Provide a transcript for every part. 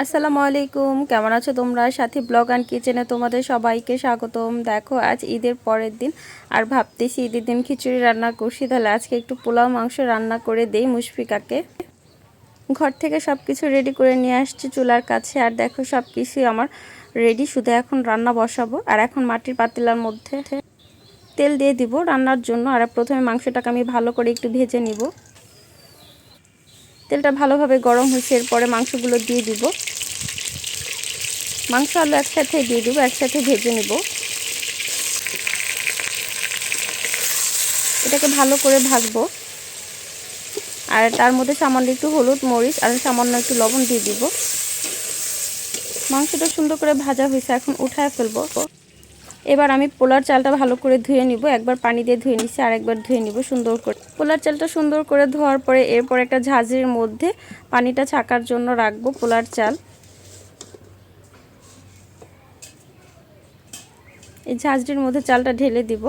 আসসালামু আলাইকুম। কেমন আছো তোমরা? সাথী ব্লগ অ্যান্ড কিচেনে তোমাদের সবাইকে স্বাগতম। দেখো, আজ ঈদের পরের দিন, আর ভাবতেছি ঈদের দিন খিচুড়ি রান্না করছি। তাহলে আজকে একটু পোলাও মাংস রান্না করে দেই মুশফিকাকে। ঘর থেকে সব কিছু রেডি করে নিয়ে আসছি চুলার কাছে। আর দেখো সব কিছুই আমার রেডি শুধু এখন রান্না বসাবো। আর এখন মাটির পাতিলার মধ্যে তেল দিয়ে দিব রান্নার জন্য। আর প্রথমে মাংসটাকে আমি ভালো করে একটু ভেজে নিব। তেলটা ভালোভাবে গরম হয়েছে, এরপরে মাংসগুলো দিয়ে দিব। মাংস আলু একসাথে দিয়ে দিব, একসাথে ভেজে নেব। এটাকে ভালো করে ভাজবো। আর তার মধ্যে সামান্য একটু হলুদ মরিচ আর সামান্য একটু লবণ দিয়ে দিব। মাংসটা সুন্দর করে ভাজা হয়েছে, এখন উঠায় ফেলব। এবার আমি পোলার চালটা ভালো করে ধুয়ে নিব। একবার পানি দিয়ে ধুয়ে নিচ্ছি আর একবার ধুয়ে নিব সুন্দর করে। পোলার চালটা সুন্দর করে ধোয়ার পরে এরপর একটা ঝাঁঝরির মধ্যে পানিটা ছাকার জন্য রাখব পোলার চাল। এই ঝাঁঝরির মধ্যে চালটা ঢেলে দিব।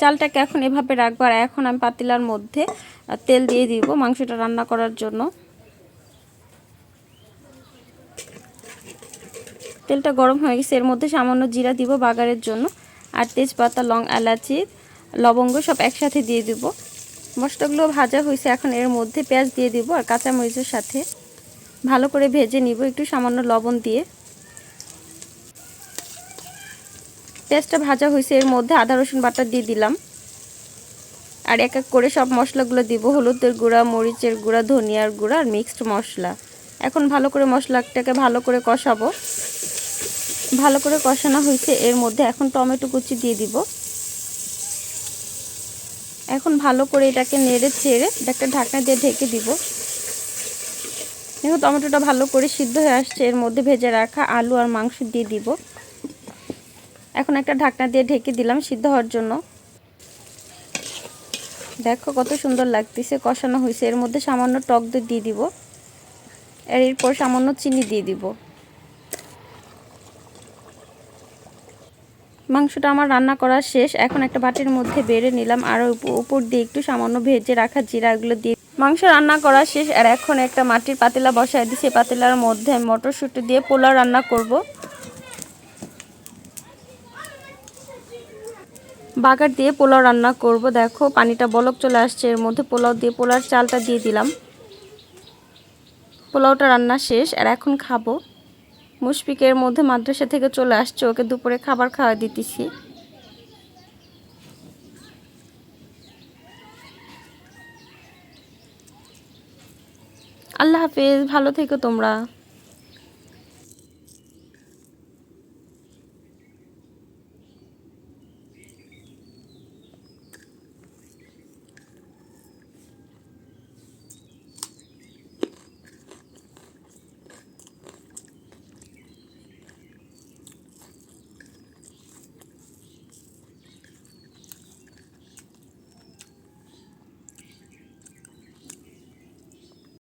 চালটাকে এখন এভাবে রাখব আর এখন আমি পাতিলার মধ্যে তেল দিয়ে দিব মাংসটা রান্না করার জন্য। তেলটা গরম হয়ে গেছে, এর মধ্যে সামান্য জিরা দিব বাগারের জন্য আর তেজপাতা, লং এলাচি, লবঙ্গ সব একসাথে দিয়ে দিব। মশলাগুলো ভাজা হয়েছে, এখন এর মধ্যে পেঁয়াজ দিয়ে দিব আর কাঁচামরিচের সাথে ভালো করে ভেজে নিব, একটু সামান্য লবণ দিয়ে। পেঁয়াজটা ভাজা হয়েছে, এর মধ্যে আদা, রসুন বাটা দিয়ে দিলাম। আর এক এক করে সব মশলাগুলো দিব, হলুদের গুঁড়া, মরিচের গুঁড়া, ধনিয়ার গুঁড়া আর মিক্সড মশলা। এখন ভালো করে মশলাটাকে ভালো করে কষাবো। ভালো করে কষানো হয়েছে, এর মধ্যে এখন টমেটো কুচি দিয়ে দিব। এখন ভালো করে এটাকে নেড়ে চেড়ে একটা ঢাকনা দিয়ে ঢেকে দিব। দেখো, টমেটোটা ভালো করে সিদ্ধ হয়ে আসছে, এর মধ্যে ভেজে রাখা আলু আর মাংস দিয়ে দিব। এখন একটা ঢাকনা দিয়ে ঢেকে দিলাম সিদ্ধ হওয়ার জন্য। দেখো কত সুন্দর লাগতেছে, কষানো হয়েছে। এর মধ্যে সামান্য টক দই দিয়ে দিব। আর এরপর সামান্য চিনি দিয়ে দিব। মাংসটা আমার রান্না করা শেষ। এখন একটা বাটির মধ্যে বেড়ে নিলাম। আর উপর দিয়ে একটু সামান্য ভেজে রাখা জিরাগুলো দিয়ে মাংস রান্না করা শেষ। আর এখন একটা মাটির পাতিলা বসায় সেই পাতিলার মধ্যে মটরশুঁটি দিয়ে পোলাও রান্না করব। বাগার দিয়ে পোলাও রান্না করব। দেখো, পানিটা বলক চলে আসছে। এর মধ্যে পোলাও দিয়ে পোলার চালটা দিয়ে দিলাম। পোলাওটা রান্না শেষ, আর এখন খাব। মুশফিকের মধ্যে মাদ্রাসা থেকে চলে আসছে, ওকে দুপুরে খাবার খাওয়া দিতেছি। আল্লাহ হাফেজ, ভালো থেকো তোমরা।